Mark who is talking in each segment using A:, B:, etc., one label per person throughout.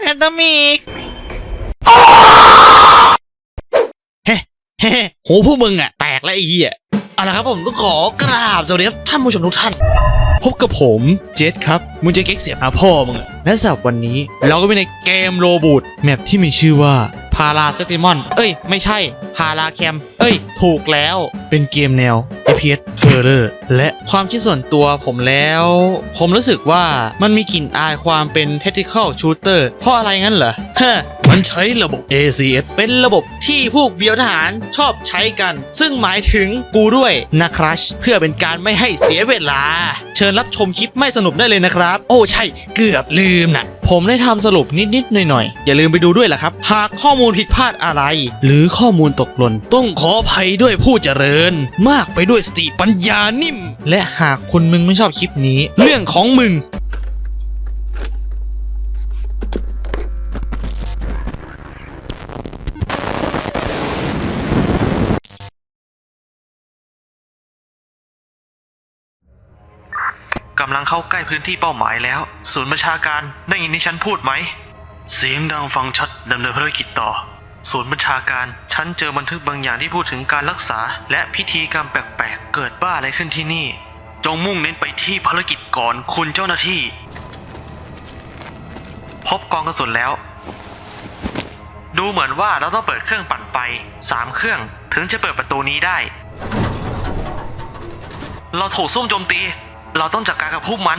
A: แอนตามิกเฮ้เฮ้โหพวกมึงอะแตกแล้วไอ้เหี้ยเอาละครับผมต้องขอกราบสวัสดีครับท่านผู้ชมทุกท่าน พบกับผมเจษครับมึงจะเก๊กเสียงอาพ่อมึงอะและสำหรับวันนี้เราก็ไปในเกมโรบูทแมปที่มีชื่อว่าพาราเซติมอน เอ้ย ไม่ใช่พาราแคม เอ้ย ถูกแล้ว เป็นเกมแนว FPS Horror และความคิดส่วนตัวผมแล้ว ผมรู้สึกว่ามันมีกลิ่นอายความเป็น Tactical Shooter เพราะอะไรงั้นเหรอฮะมันใช้ระบบ ACS เป็นระบบที่พวกเบียวทหารชอบใช้กัน ซึ่งหมายถึงกูด้วยนะครับเพื่อเป็นการไม่ให้เสียเวลา เชิญรับชมคลิปไม่สนุกได้เลยนะครับ โอ้ใช่เกือบลืมนะผมได้ทำสรุปนิดๆหน่อยๆอย่าลืมไปดูด้วยล่ะครับ หากข้อมูลผิดพลาดอะไร หรือข้อมูลตกหล่นต้องขออภัยด้วยผู้เจริญ มากไปด้วยสติปัญญานิ่ม และหากคุณมึงไม่ชอบคลิปนี้ เรื่องของมึง
B: กำลังเข้าใกล้พื้นที่เป้าหมายแล้ว ศูนย์ประชาการได้ยินที่ฉันพูดไหม เสียงดังฟังชัดดำเนินภารกิจต่อ ศูนย์บัญชาการ ฉันเจอบันทึกบางอย่างที่พูดถึงการรักษา และพิธีกรรมแปลกๆ เกิดบ้าอะไรขึ้นที่นี่ จงมุ่งเน้นไปที่ภารกิจก่อนคุณเจ้าหน้าที่ พบกองกระสุนแล้ว ดูเหมือนว่าเราต้องเปิดเครื่องปั่นไฟสามเครื่องถึงจะเปิดประตูนี้ได้ เราถูกซุ่มโจมตี เราต้องจัดการกับพวกมัน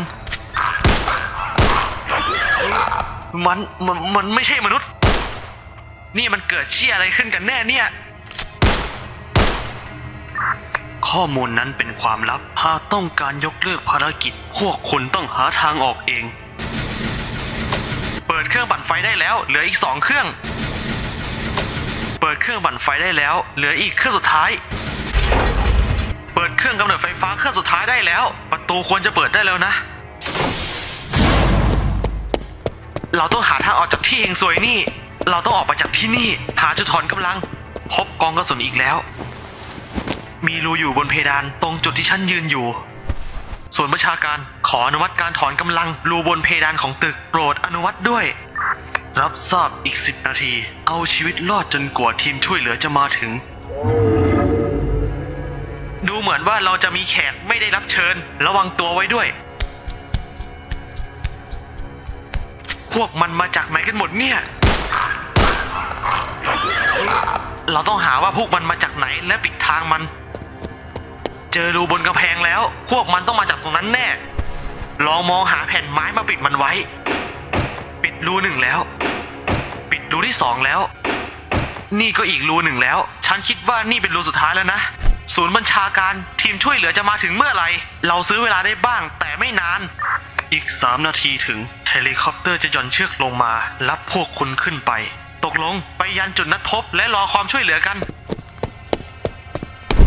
B: มันมันมันไม่ใช่มนุษย์ นี่มันเกิดเชี่ยอะไรขึ้นกันแน่เนี่ย ข้อมูลนั้นเป็นความลับ หากต้องการยกเลิกภารกิจ พวกคุณต้องหาทางออกเอง เปิดเครื่องปั่นไฟได้แล้ว เหลืออีกสองเครื่อง เปิดเครื่องปั่นไฟได้แล้ว เหลืออีกเครื่องสุดท้าย เปิดเครื่องกำเนิดไฟฟ้าเครื่องสุดท้ายได้แล้ว ประตูควรจะเปิดได้แล้วนะ เราต้องหาทางออกจากที่เฮงซวยนี่ เราต้องออกไปจากที่นี่ หาจุดถอนกำลัง พบกองกระสุนอีกแล้ว มีรูอยู่บนเพดานตรงจุดที่ฉันยืนอยู่ ส่วนประชาการขออนุมัติการถอนกำลัง รูบนเพดานของตึกโปรดอนุมัติด้วย รับทราบอีก10นาที เอาชีวิตรอดจนกว่าทีมช่วยเหลือจะมาถึง ดูเหมือนว่าเราจะมีแขกไม่ได้รับเชิญ ระวังตัวไว้ด้วย พวกมันมาจากไหนกันหมดเนี่ย เราต้องหาว่าพวกมันมาจากไหนและปิดทางมัน เจอรูบนกำแพงแล้ว พวกมันต้องมาจากตรงนั้นแน่ ลองมองหาแผ่นไม้มาปิดมันไว้ ปิดรูหนึ่งแล้ว ปิดรูที่สองแล้ว นี่ก็อีกรูหนึ่งแล้ว ฉันคิดว่านี่เป็นรูสุดท้ายแล้วนะ ศูนย์บัญชาการทีมช่วยเหลือจะมาถึงเมื่อไหร่ เราซื้อเวลาได้บ้างแต่ไม่นาน อีกสามนาทีถึงเฮลิคอปเตอร์จะหย่อนเชือกลงมารับพวกคุณขึ้นไป ตกลงไปยันจุดนัดพบและรอความช่วยเหลือกัน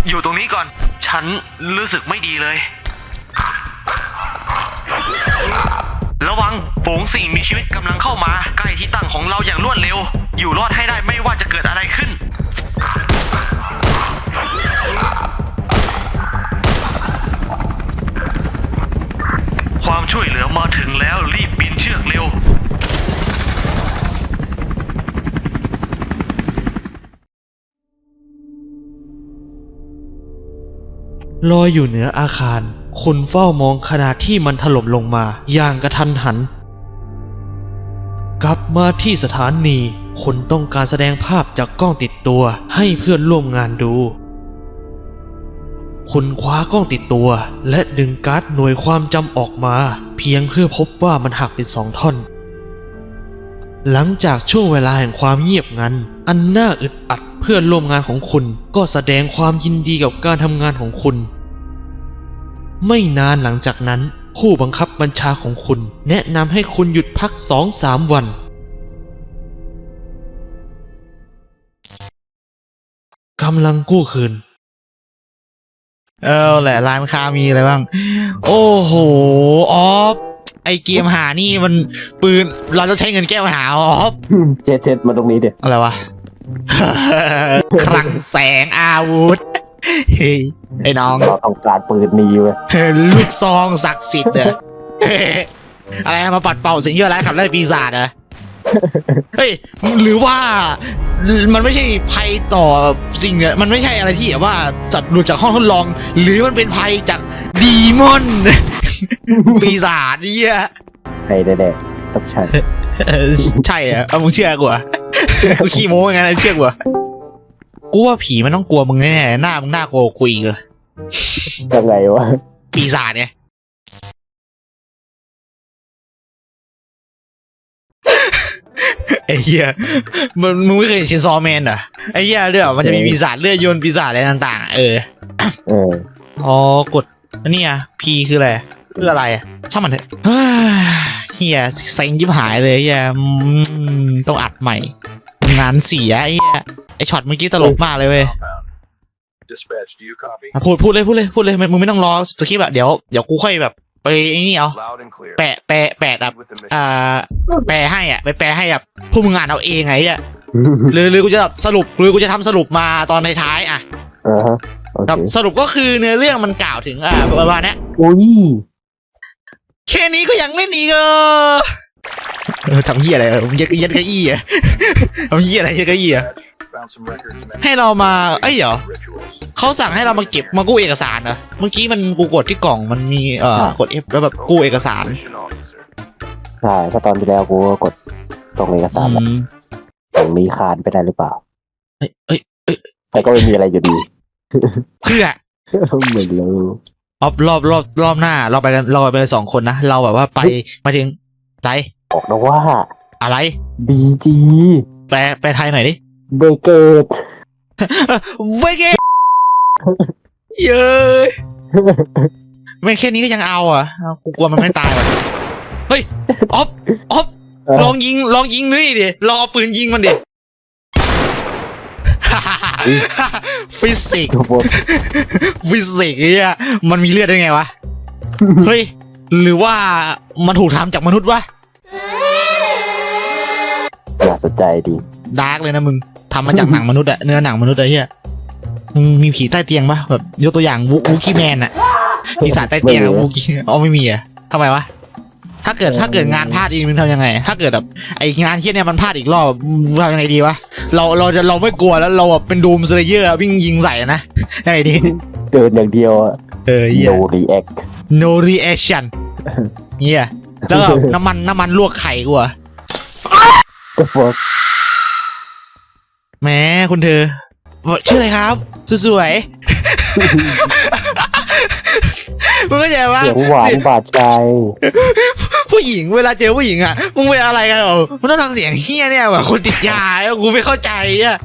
B: อยู่ตรงนี้ก่อน ฉันรู้สึกไม่ดีเลย ระวังฝูงสิ่งมีชีวิตกำลังเข้ามา ใกล้ที่ตั้งของเราอย่างรวดเร็ว อยู่รอดให้ได้ไม่ว่าจะเกิดอะไรขึ้นความช่วยเหลือมาถึงแล้ว
A: ลอยอยู่เหนืออาคาร คนเฝ้ามองขณะที่มันถล่มลงมาอย่างกระทันหัน กลับมาที่สถานี คนต้องการแสดงภาพจากกล้องติดตัวให้เพื่อนร่วมงานดูคุณคว้ากล้องติดตัว และดึงการ์ดหน่วยความจำออกมา เพียงเพื่อพบว่ามันหักเป็นสองท่อน หลังจากช่วงเวลาแห่งความเงียบงัน อันน่าอึดอัด พื่อนร่วมงานของคุณก็แสดงความยินดีกับการทำงานของคุณ ไม่นานหลังจากนั้น ผู้บังคับบัญชาของคุณ แนะนำให้คุณหยุดพักสองสามวัน กำลังกู้คืน เออแหละร้านค้ามีอะไรบ้าง โอ้โห ออฟ ไอเกมหานี่มันปืน เราจะใช้เงินแก้ปัญหาออฟ
C: เจ็ดเจ็ดมาตรงนี้เด็ด
A: อะไรวะ คลังแสงอาวุธเฮ้ยไอ้น้อง
C: เราต้องการปืนนี้เว้ย
A: ลูกซองศักดิ์สิทธิ์เนี่ยอะไรมาปัดเป่าสิ่งที่ร้ายขับไล่ปีศาจเหรอะเฮ้ยหรือว่ามันไม่ใช่ภัยต่อสิ่งเนี่ยมันไม่ใช่อะไรที่แบบว่าจัดหลุดจากห้องทดลอง หรือมันเป็นภัยจากดีมอนปีศาจเนี่ย
C: ใครแน่ๆต้องใช่
A: เออใช่อะเอามึงเชื่อกูอะ กูขี้โม้ยังไงนะเชื่อกูอะกูว่าผีมันต้องกลัวมึงแน่ๆหน้ามึงน่ากลัวกว่ากูอีกเลย
C: ยังไงวะ
A: ปีศาจเนี่ยไอ้เหี้ยมันมึงไม่เคยเห็นเชนซอแมนเหรอไอ้เหี้ยเรื่องมันจะมีปีศาจเลือดยนต์ปีศาจอะไรต่าง ๆ เออ
C: เออ
A: อ๋อกดอันนี่อะ P คืออะไรคืออะไรอะช่างมันเถอะเฮ้ย เฮียเซ็งยิบหายเลยเฮียอืมต้องอัดใหม่ งานเสียไอ้เฮียไอช็อตเมื่อกี้ตลกมากเลยเว้ย
D: Dispatch, do you copy?
A: อะพูดพูดเลยพูดเลยพูดเลยมึงมึงไม่ต้องรอสคริปต์อะเดี๋ยวเดี๋ยวกูค่อยแบบไปไอ้นี่เอา
D: Loud and clear.
A: แปะแปะแปะแบบ
D: With the mission.
A: อ่าแปลให้อะไปแปลให้แบบพวกมึงอ่านเอาเองไงอะหรือหรือกูจะแบบสรุปหรือกูจะทำสรุปมาตอนท้ายๆอะ
C: อ่าฮะโอเค
A: แบบสรุปก็คือเนื้อเรื่องมันกล่าวถึงอ่าประมาณเนี้ย
C: โอ้ย
A: แค่นี้ก็ยังเล่นอีกเออเออทำเหี้ยอะไรเออยัดยัดเก้าอี้อะ ทำเหี้ยอะไรยัดเก้าอี้อะ
D: Dispatch, found some records mentioning
A: ให้เรามา เอ้ยเดี๋ยว
D: rituals.
A: เขาสั่งให้เรามาเก็บมากู้เอกสารเหรอ เมื่อกี้มันกูกดที่กล่องมันมีเอ่อกด F แล้วแบบกู้เอกสาร
D: Mission officer.
C: ใช่เพราะตอนที่แล้วกูก็กดตรงเอกสาร
A: อื
C: แล้ว
A: ม
C: ตรงนี้คานไปได้หรือเปล่า
A: เอ้ยเอ้ยเอ้ย
C: แต่ก็ไม่มีอะไรอยู่ดี
A: เพื่อ
C: ไม่รู้
A: รอบรอบรอบรอบหน้า เราไปกันเราไปกันสองคนนะเราแบบว่าไปมาถึงไร
C: บอกนะว่า
A: อะไร
C: BG
A: แปลแปลไทยหน่อยดิ
C: เบเกต
A: เวเกเย้ยไม่แค่นี้ก็ยังเอาอะเอากูกลัวมันไม่ตายว่ะเฮ้ยออฟออฟลองยิงลองยิงนี่ดิลองเอาปืนยิงมันดิ ฟิสิกส์
C: ทุกคน
A: ฟิสิกส์เนี่ยมันมีเลือดได้ไงวะ เฮ้ย หรือว่ามันถูกทำจากมนุษย์วะ
C: น่าสนใจดี
A: ดาร์กเลยนะมึงทำมาจากหนังมนุษย์อะเนื้อหนังมนุษย์อะเฮียมึงมีผีใต้เตียงปะแบบยกตัวอย่างวูวูกี้แมนอะปีศาจใต้เตียงอะวูกี้อ๋อไม่มีอะทำไมวะ ถ้าเกิดถ้าเกิดงานพลาดอีกมึงทำยังไง ถ้าเกิดแบบไองานเฮียเนี่ยมันพลาดอีกรอบมึงทำยังไงดีวะเราเราจะเราไม่กลัวแล้วเราแบบเป็นดูมสเลเยอร์วิ่งยิงใส่อะนะยังไงดี
C: เดินอย่างเดียวอะ
A: เออเฮีย
C: no react
A: no reaction เฮียแล้วก็น้ำมันน้ำมันลวกไข่กูอะ
C: the fuck
A: แหมคุณเธอชื่ออะไรครับสวยๆมึงเข้าใจปะ
C: เสียงหวานบาดใจ
A: ผู้หญิงเวลาเจอผู้หญิงอะมึงเป็นอะไรกันเหรอมึงต้องทำเสียงเฮี้ยเนี่ยแบบคนติดยาอะกูไม่เข้าใจอะ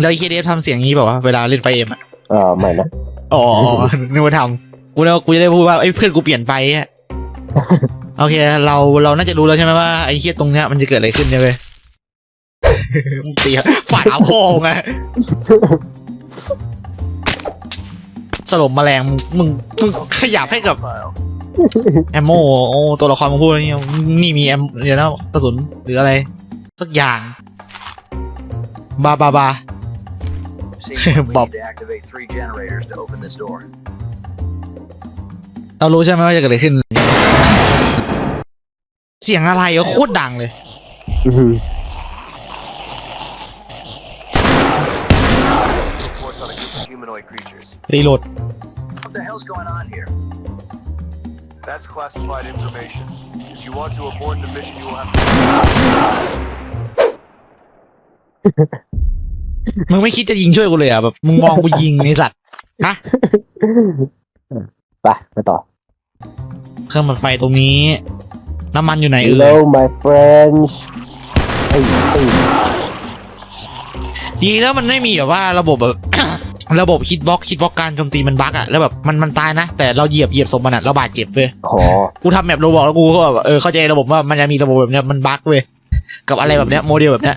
A: แล้วไอ้เคเดฟทำเสียงนี้เปล่าวะเวลาเล่นไฟเอ็มอะ
C: เออไม่นะ
A: อ๋อนึกว่าทำกูแล้วกูจะได้พูดว่าไอ้ยเพื่อนกูเปลี่ยนไปอะโอเค เราเราน่าจะรู้แล้วใช่ไหมว่าไอ้เฮี้ยตรงเนี้ยมันจะเกิดอะไรขึ้นใช่ไหมมึงเสียฝาโพงไงสลบแมลงมึงมึงมึงขยับให้กับ
D: File.
A: แอมโมโอ้ตัวละครมาพูดนี่นี่มีแอมเดี๋ยวนะกระสุนหรืออะไร สักอย่าง บาบาบา
D: Seems like we
A: Bob.
D: need to activate three generators to open this door.
A: เรารู้ใช่ไหมว่าจะเกิดอะไรขึ้น เสียงอะไรวะโคตรดังเลย
C: อื้อหือ
D: Reports on a group of humanoid creatures.
A: รีโหลด
D: What the hell's going on here? That's classified information. If you want to abort the mission, you will have to.
A: มึงไม่คิดจะยิงช่วยกูเลยเหรอะแบบมึงมองกูยิงไอ้สัตว์ฮะ
C: ไปไปต่อ
A: เครื่องปั่นไฟตรงนี้ น้ำมันอยู่ไหนเอ่
C: Hello
A: ย
C: my friends ไอ้ไอ้
A: ดีแล้วมันไม่มีแบบว่าระบบแบบ ระบบฮิตบ็อกฮิตบ็อกการโจมตีมันบั๊กอะแล้วแบบมันมันตายนะ แต่เราเหยียบเหยียบศพมันอะเราบาดเจ็บเว้ย
C: ขอ
A: กูทำแมปโรบอกแล้วกูก็แบบเออเข้าใจระบบว่ามันจะมีระบบแบบเนี้ยมันบั๊กเว้ยกับอะไรแบบเนี้ยโมเดลแบบเนี้ย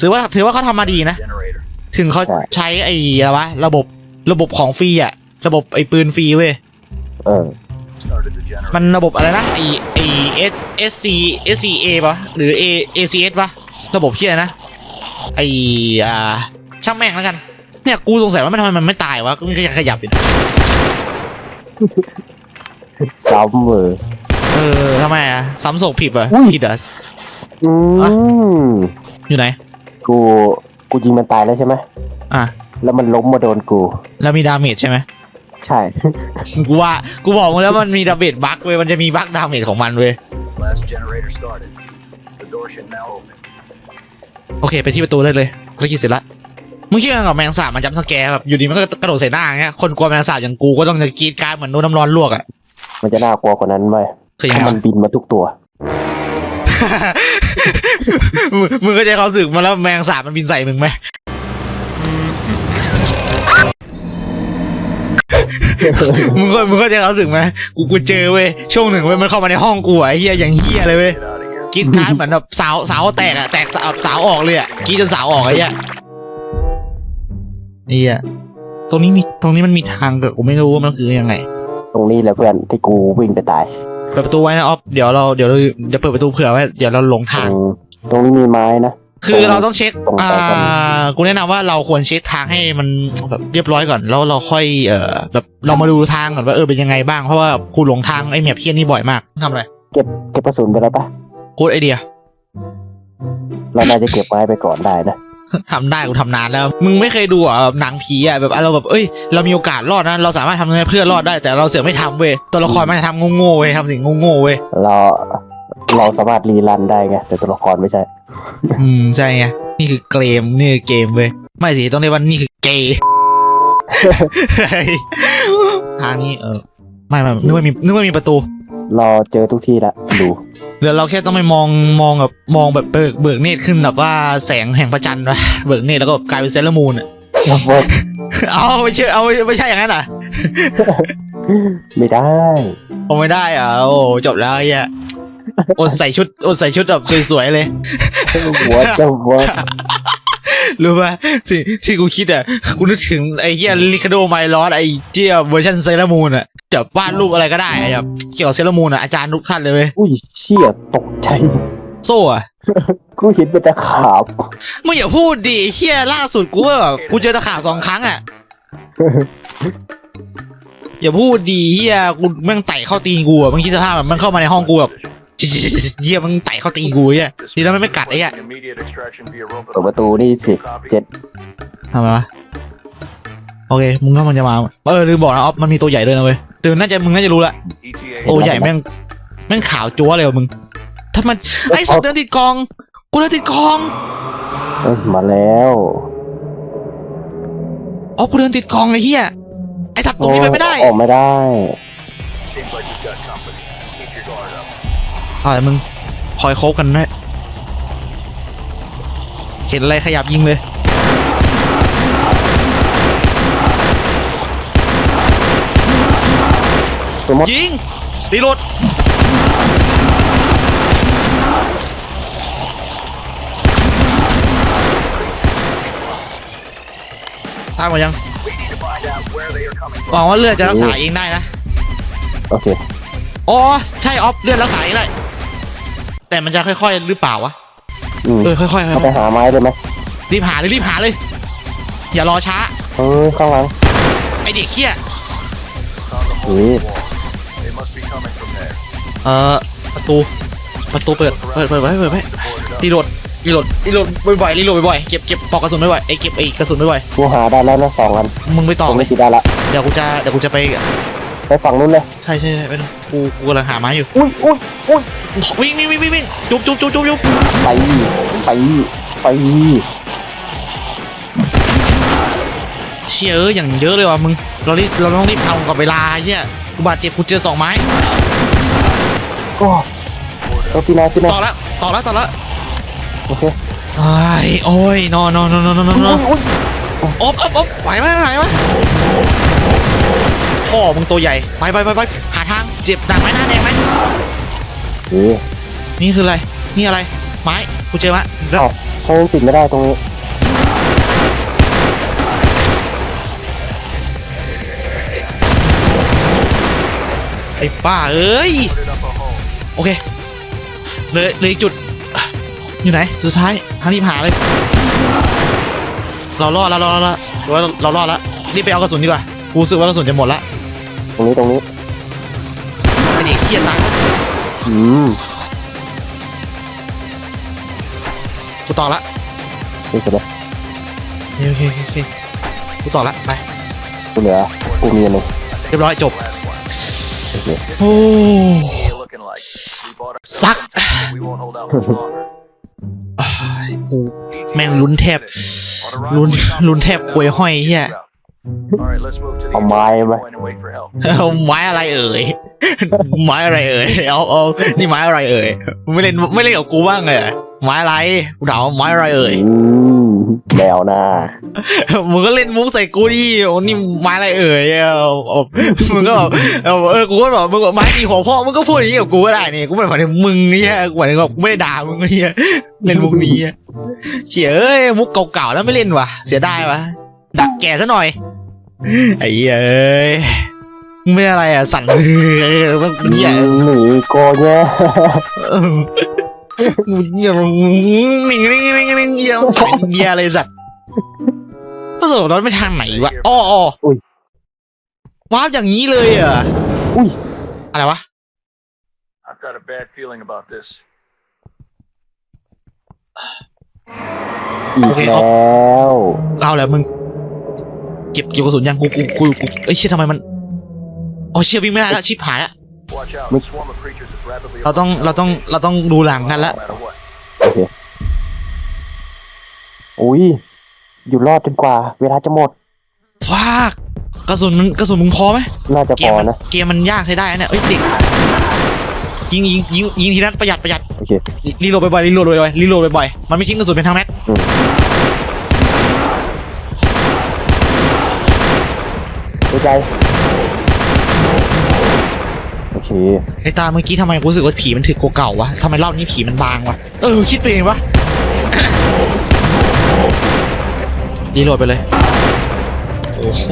A: ถือว่าถือว่าเขาทำมาดีนะ
D: Generator.
A: ถึงเขาใช้ไอ้อะไรวะระบบระบบของฟรีอะระบบไอ้ปืนฟรีเว้ย
C: เออ
D: Started the generator.
A: มันระบบอะไรนะไอ้ไอ้เอสเอสซีเอสซีเอปะหรือเอเอซีเอสปะระบบที่อะไรนะไอ้อ่าช่างแม่งแล้วกัน เนี่ยกูสงสัยว่ามันทำไมมันไม่ตายวะก็มันก็ยังขยับอยู่นะ
C: ซ้ำมือ
A: เออทำไมอะซ้ำศพผิดอะ
C: อุ้ย
A: ผิดอะ
C: อืม
A: อยู่ไหน
C: กูกูยิงมันตายแล้วใช่ไหม
A: อะ
C: แล้วมันล้มมาโดนกู
A: แล้วมีดาเมจใช่ไหม
C: ใช่
A: กูว่ากูบอกมึงแล้วมันมีดาเมจบั๊กเว้ยมันจะมีบั๊กดาเมจของมันเว้ย
D: Last generator started. The door should now open.
A: โอเค ไปที่ประตูได้เลยภารกิจเสร็จละ มึงคิดว่ากับแมงสาบมันจำสแกร์แบบอยู่ดีมันก็กระโดดใส่หน้าอย่างเงี้ยคนกลัวแมงสาบอย่างกูก็ต้องจะกรีดกรารเหมือนโดนน้ำร้อนลวกอะ
C: มันจะน่ากลัวกว่านั้นไหม
A: คือยัง
C: ถ้า
A: ไง
C: มั
A: วะ
C: นบินมาทุกตัว
A: มึงมึงก็จะเขามรู้สึกมาแล้วแมงสาบมันบินใส่มึงไหม มึงก็มึงก็จะเขามรู้สึกไหมกูกูเจอเว้ยช่วงหนึ่งเว้ยมันเข้ามาในห้องกูอะไอ้เฮียอย่างเฮียเลยเว้ย
D: Get out of here.
A: กรีดกรารเหมือนแบบสาวสาวแตกอะแตกสาวสาวออกเลยอะกรีดจนสาวออกไอ้เหี้ย เฮียตรงนี้มีตรงนี้มันมีทางเกิดกูไม่รู้ว่ามันคือยังไง
C: ตรงนี้แหละเพื่อนที่กูวิ่งไปตาย
A: เปิดประตูไว้นะออฟเดี๋ยวเราเดี๋ยวเราเดี๋ยวเปิดประตูเผื่อไว้เดี๋ยวเราหลงทาง
C: อืมตรงนี้มีไม้นะ
A: คือเราต้องเช็ค
C: ตรง
A: อ่า
C: ไปกัน
A: กูแนะนำว่าเราควรเช็คทางให้มันแบบเรียบร้อยก่อนแล้วเราค่อยเอ่อแบบเรามาดูทางก่อนว่าเออเป็นยังไงบ้างเพราะว่ากูหลงทางไอ้แมพเพี้ยนนี่บ่อยมากทำอะไร
C: เก็บเก็บกระสุนไปแล้วปะ
A: โค้ดไอเดีย
C: เราน่าจะเก็บไม้ไปก่อนได้นะ
A: ทำได้กูทำนานแล้ว มึงไม่เคยดูอะแบบหนังผีอะแบบเราแบบเอ้ยเรามีโอกาสรอดนะเราสามารถทำให้เพื่อนรอดได้แต่เราเสือกไม่ทำเว้ยตัวละครมันจะทำโง่ๆเว้ยทำสิ่งโง่ๆเว้ย
C: เราเราสามารถรีรันได้ไงแต่ตัวละครไม่ใช่
A: อืมใช่ไงนี่คือเกมนี่คือเกมเว้ยไม่สิต้องเรียกว่านี่คือเกย์ทางนี้เออไม่ไม่นึกว่ามีนึกว่ามีประตู
C: เราเจอทุกที่ละดู
A: เดี๋ยวเราแค่ต้องไปมองมองแบบมองแบบเบิกเบิกเนตรขึ้นแบบว่าแสงแห่งพระจันทร์วะเบิกเนตรแล้วก็กลายเป็นเซเลอร์มูนอะเอาไม่ใช่เอาไม่ใช่อย่างนั้นอะ
C: ไม่ได้
A: เอาไม่ได้อะโอ้จบแล้วไอ้เหี้ยอดใส่ชุดอดใส่ชุดแบบสวยๆเลย
C: หัวเจ้าหัว
A: รู้ป่ะสิ่งที่กูคิดอะกูนึกถึงไอ้เหี้ยลิคาโดไมลอสไอ้เหี้ยเวอร์ชันเซเลอร์มูนอะ จะวาดรูปอะไรก็ได้อะแบบเกี่ยวกับเซเลอร์มูนอะอาจารย์ทุกท่านเลยเว้ย
C: อุ้ยเชี่ยตกใจ
A: โซ่อะ
C: กูเห็นเป็นตะขาบ
A: มึงอย่าพูดดิไอ้เหี้ยล่าสุดกูว่าแบบกูเจอตะขาบสองครั้งอะอย่าพูดดีเฮียกูแม่งไต่เข้าตีนกูอะมึงคิดสภาพแบบมันเข้ามาในห้องกูแบบเฮียมึงไต่เข้าตีนกูเฮีย
D: This
A: ดีแล้วมันไม่กัดไอ้เหี้ย
D: requiring Immediate extraction via rope.
C: เปิดประตูนี่สิ
D: Copy.
C: เจ็ด
A: ทำไมวะโอเค มึงก็มันจะมา เออลืมบอกนะออฟมันมีตัวใหญ่ด้วยนะเว้ย เดี๋ยวน่าจะมึงน่าจะรู้ละ
D: ETA
A: ตัวใหญ่แม่งแม่งขาวจั๊วเลยว่ะมึงถ้ามันไอ้สัตว์เดินติดกอง กูเดินติดกอง
C: เอ้ยมาแล้ว
A: อ๋อกูเดินติดกองไอ้เหี้ยไอ้สัตว์ตรงนี้ไปไม่ได้
C: ออกไม่ได้
D: Seems like you've got company. Keep your guard up.
A: อะไรมึงคอยโคบกันด้วยเห็นอะไรขยับยิงเลย
C: สมมติ
A: ยิงตีรถตายหมดยัง
D: We need to find out where they are coming
A: หวังว่าเลือดจะรักษาเองได้นะ
C: โอเค
A: อ๋อ ใช่ออฟเลือดรักษาเองได้ แต่มันจะค่อยๆ หรือเปล่าวะ
C: อืม
A: เออ ค่อยๆค่อย
C: เข้าไปหาไม้เลยไหม
A: ๆรีบหาเลยรีบหาเลย อย่ารอช้า
C: เออข้างหลัง
A: ไอเด็กเขี้ย เออประตูประตูเปิดเปิดเปิดไว้เปิดไว้
D: Boarded up.
A: รีโหลดรีโหลดรีโหลดบ่อยๆรีโหลดบ่อยๆเก็บเก็บปอกกระสุนบ่อยๆไอยเก็บไอ้กระสุนบ่อย
C: กูหาได้แล้วนะสองอัน
A: ๆมึงไปต่อ
C: ตรง
A: เล
C: นี้
A: ย
C: กี่ได้ละ
A: เดี๋ยวกูจะเดี๋ยวกูจะไป
C: ไปฝั่งนู้นเลย
A: ใช่ใช่ใช่ไม่ต้องกูกูกำลังหาไม้อยู่
C: อุ้ยอุ้ยอุ้ย
A: วิ่งวิ่งวิ่งวิ่งวิ่งจุ๊บจุ๊บจุ๊บจุ๊บจุ๊บ
C: ไปไปไป
A: เชี่ยเอออย่างเยอะเลยว่ะมึงเรารีบเราต้องรีบทำกับเวลาเชี่ยกูบาดเจ็บกูเจอสองไม้
C: ก็เออพี่นายพี่นาย
A: ต่อแล้วต่อแล้วต่อแล้ว
C: โอเค
A: ไอ้ยโอ้ยนอนนอนนอนนอนนอนนอน
C: อุ้ย
A: อบอบอบไหวไหมไหวไหมพ่อมึงตัวใหญ่ไปไปไปไปหาทางเจ็บหนักไหมหน้าแดงไหม
C: เฮ้ย
A: นี่คืออะไรนี่อะไร ไม้กูเจอมะแล้ว
C: เอ้าทำไมปิดไม่ได้ตรงนี้
A: ไอ้ป้าเอ้ย โอเคเลยเลยอีกจุด อยู่ไหน สุดท้ายทางรีบหาเลย เรารอดแล้วเรารอดแล้วหรือว่าเรารอดแล้วรีบไปเอากระสุนดีกว่ากูรู้สึกว่ากระสุนจะหมดละ
C: ตรงนี้ตรงนี้
A: ไอเด็กเคียตายซะ
C: อืม
A: กูต่อละ
C: นี่สุดเลย
A: โอเคโอเคโอเคกูต่อละไป
C: กูเหลือกูมีอันหนึ่ง
A: เรียบร้อยจบ
C: โอ เค
A: โอ้
D: What are you looking like? We bought a
A: Suck.
D: we won't hold out much longer.
A: อ้ายกูแม่งลุ้นแทบ ลุ้นลุ้นแทบควยห้อยเฮีย
D: All right, let's move to the
C: เอาไม้ไหม
D: point and wait for help.
A: เอาไม้อะไรเอ่ย ไม้อะไรเอ่ย เอาเอานี่ไม้อะไรเอ่ย ไม่เล่นไม่เล่นกับกูบ้างเลยเหรอไม้อะไรกูถามว่าไม้อะไรเอ่ย
C: อืม แมวหน้า
A: มึงก็เล่นมุกใส่กูดิโอ้นี่ไม้อะไรเอ่ยเอาเอามึงก็แบบเอาเออกูก็บอกมึงบอกไม้ตีหัวพ่อมึงก็พูดอย่างนี้กับกูก็ได้นี่กูไม่ได้หมายถึงมึงเนี่ยกูหมายถึงว่ากูไม่ได้ด่ามึงเนี่ยเล่นมุกนี้อะเฉียเอ้ยมุกเก่าๆแล้วไม่เล่นว่ะเสียดายวะดักแก่ซะหน่อยไอ้เหี้ยเอ้ยมึงเป็นอะไรอะสั่นเออมันเหี้ย
C: หนีโกเนี่ย
A: เออมึงเหี้ยมึงนิ่งนิ่ งนิ่งนิ่งเหี้ยใส่เหี้ยอะไรสัตว์ก็สมรถไปทางไหนวะอ้ออ้ออยว้าวอย่างนี้เลยเหรอะ
C: อุ้ย
A: อะไรวะ
D: I've got a bad feeling about this.
C: อีกแล้ว
A: เอาแหละมึง เก็บเกี่ยวกระสุนยังกูกูกูกูเอ้ยเชี่ยทำไมมันอ๋อเชี่ยวิ่งไม่ได้แล้วชิบหายแล้ว
D: Watch out. The swarm of creatures is rapidly
A: เราต้องเราต้องเราต้องดูหลังกันละ
D: no matter what.
C: โอเค อุ้ยอยู่รอดจนกว่า เวลาจะหมด
A: ฟากกระสุนมันกระสุนมึงพอไหม
C: น่าจะ
A: เก
C: พ
A: ม
C: อ
A: มัน
C: นะ
A: เกมมันยากใช้ได้นะเนี่ยเอ้ยเด็กยิงยิงยิงยิงทีนั้นประหยัดประหยัด
C: โอเค
A: รีรีโหลดบ่อยๆรีโหลดบ่อยๆรีโหลดบ่อยๆมันไม่ทิ้งกระสุนเป็นทางแม็ก
C: เข้าใจโอเค
A: ไอ้ตาเมื่อกี้ทำไมกูรู้สึกว่าผีมันถึกกว่าเก่าวะทำไมรอบนี้ผีมันบางวะเออคิดไปเองวะ รีโหลดไปเลยโอ้โห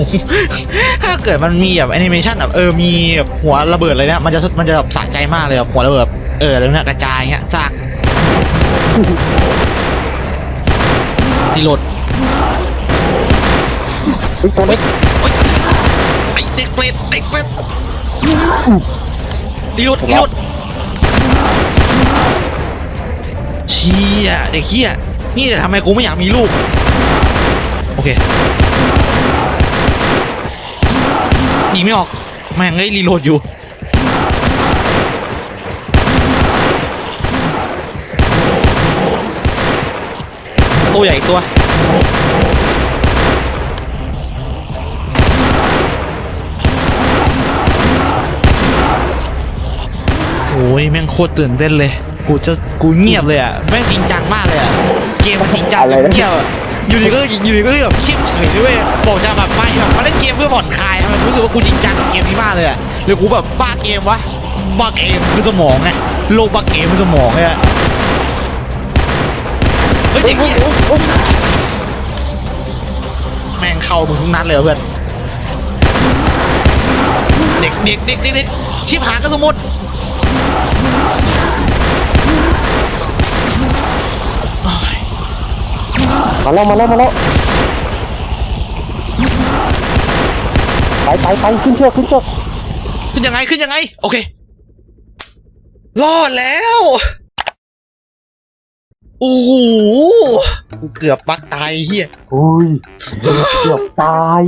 A: ถ้าเกิดมันมีแบบแอนิเมชันแบบเออมีแบบหัวระเบิดอะไรเนี่ยมันจะมันจะแบบสะใจมากเลยแบบหัวระเบิดเออแล้วเนี่ยกระจายเงี้ยซากรีโหลด
C: เฮ้ยตัวเล็ก
A: โอ๊ยไอเด็กเปรตไอเป็ดรีโหลดรีโหลดเชี่ยเด็กเชี่ยนี่แต่ทำไมกูไม่อยากมีลูกโอเคยิงไม่ออก แม่งไอ้ยรีโหลดอยู่ ตัวใหญ่อีกตัว โอ้ยแม่งโคตรตื่นเต้นเลย กูจะกูเงียบเลยอะ แม่งจริงจังมากเลยอะ เกมมันจริงจัง
C: อะไรนะ
A: เงียบอะ อยู่ดีก็อยู่ดีก็แบบเครียดเฉยด้วยบอกจะแบบไม่แบบมาเล่นเกมเพื่อผ่อนคลายมันรู้สึกว่ากูจริงจังกับเกมนี้มากเลยอะหรือกูแบบบ้าเกมวะบ้าเกมคือสมองไงโลกบ้าเกมคือสมองไงเฮ้ยเด็กเหี้ยแม่งเข้ามึงทุกนัดเลยเพื่อนเด็กเด็กเด็กเด็กชิบหายก็สมมติ
C: มาแล้วมาแล้วมาแล้วไปไปไปขึ้นเชือกขึ้นเชือก
A: ขึ้นยังไงขึ้นยังไง โอเค รอดแล้ว โอ้โหกูเกือบปักตายไอ้เฮีย
C: อุ้ยเกือบตาย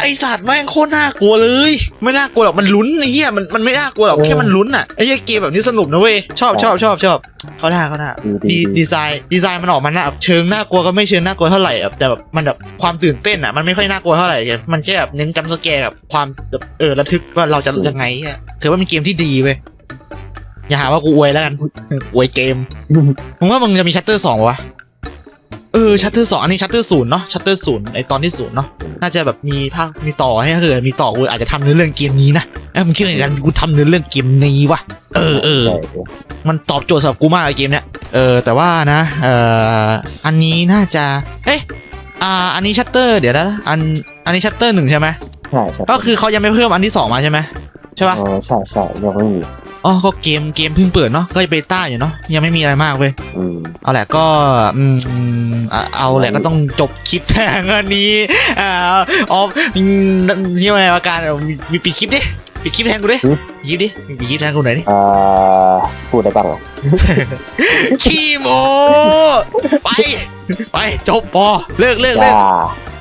A: ไอสัตว์แม่งโคตรน่ากลัวเลย ไม่น่ากลัวหรอกมันลุ้นไอ้เฮียมันมันไม่น่ากลัวหรอก
C: เออ
A: แค่มันลุ้นอะไอ้เฮียเกมแบบนี้สนุกนะเว้ยชอบชอบชอบชอบเขาท่าเขาท่า
C: ดี
A: ดี
C: ดี
A: ดีไซน์ดีไซน์มันออกมาหน้าเชิงน่ากลัวก็ไม่เชิงน่ากลัวเท่าไหร่อะแต่แบบมันแบบความตื่นเต้นอะมันไม่ค่อยน่ากลัวเท่าไหร่ไงมันแค่แบบเน้นจำสแกร์กับความแบบเออระทึกว่าเราจะยังไงเฮียถือว่าเป็นเกมที่ดีเว้ย อย่าหาว่ากูอวยแล้วกันอวยเกมมึงว่ามึงจะมีชัตเตอร์สองวะเออชัตเตอร์สองอันนี้ชัตเตอร์ศูนย์เนาะชัตเตอร์ศูนย์ไอตอนที่ศูนย์เนาะน่าจะแบบมีภาคมีต่อให้ถ้าเกิดมีต่อกูอาจจะทำเนื้อเรื่องเกมนี้นะเอ้ยมึงคิดยังไงกันกูทำเนื้อเรื่องเกมนี้วะเออเออ
C: ใช่
A: มันตอบโจทย์สำหรับกูมากไอเกมเนี้ยเออแต่ว่านะเอ่ออันนี้น่าจะเอ๊ะอ่าอันนี้ชัตเตอร์เดี๋ยวนะอันอันนี้ชัตเตอร์หนึ่งใช่ไหม
C: ใช่ใช่
A: ก็คือเขายังไม่เพิ่มอันที่สองมาใช่ไหมใช่ปะ
C: เออใช่ใช่ยังไม่มี
A: อ๋อก็เกมเกมเพิ่งเปิดเนาะก็เบต้าอยู่เนาะยังไม่มีอะไรมากเว้ย
C: อืม
A: เอาแหละก็อืมอะเอาแหละก็ต้องจบคลิปแทงอันนี้อ่าอ๋อนี่ไงอาการมีมีปิดคลิปดิปิดคลิปแทนกูดิยิบดิยิบทางคนไหนดิ
C: อ่าพูดได้บ้างเหรอ
A: ขี้โมไป ไปจบพอเลิกเลิก
C: อ
A: เลิ
C: ย่าก